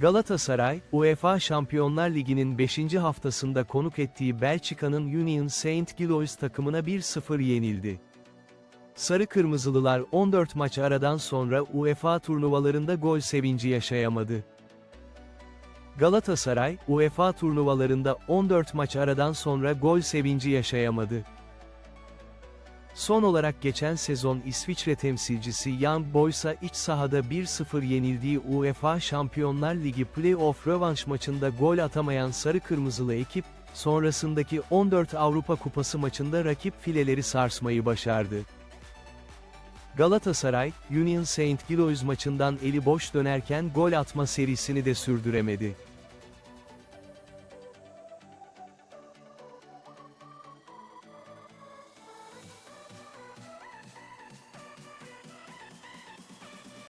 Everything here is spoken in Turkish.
Galatasaray, UEFA Şampiyonlar Ligi'nin 5. haftasında konuk ettiği Belçika'nın Union Saint Gilloise takımına 1-0 yenildi. Sarı Kırmızılılar 14 maç aradan sonra UEFA turnuvalarında gol sevinci yaşayamadı. Galatasaray, UEFA turnuvalarında 14 maç aradan sonra gol sevinci yaşayamadı. Son olarak geçen sezon İsviçre temsilcisi Young Boys'a iç sahada 1-0 yenildiği UEFA Şampiyonlar Ligi Play-off rövanş maçında gol atamayan Sarı Kırmızılı ekip, sonrasındaki 14 Avrupa Kupası maçında rakip fileleri sarsmayı başardı. Galatasaray, Union Saint Gilloise maçından eli boş dönerken gol atma serisini de sürdüremedi.